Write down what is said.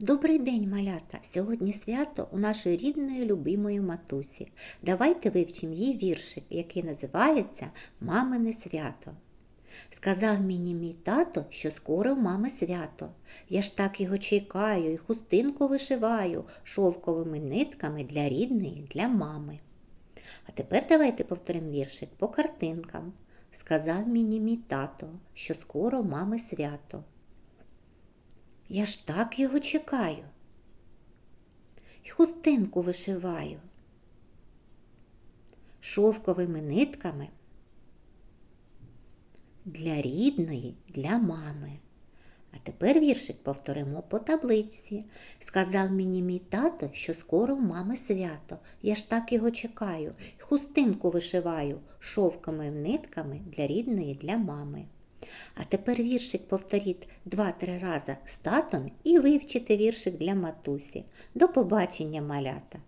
Добрий день, малята! Сьогодні свято у нашої рідної любимої матусі. Давайте вивчимо їй віршик, який називається Мамине свято. Сказав мені мій тато, що скоро в мами свято. Я ж так його чекаю і хустинку вишиваю шовковими нитками для рідної, для мами. А тепер давайте повторимо віршик по картинкам. Сказав мені мій тато, що скоро мами свято. Я ж так його чекаю. І хустинку вишиваю. Шовковими нитками для рідної, для мами. А тепер віршик повторимо по табличці. Сказав мені мій тато, що скоро в мами свято. Я ж так його чекаю. Хустинку вишиваю шовковими нитками для рідної, для мами. А тепер віршик повторіть два-три рази з татом і вивчите віршик для матусі. До побачення, малята!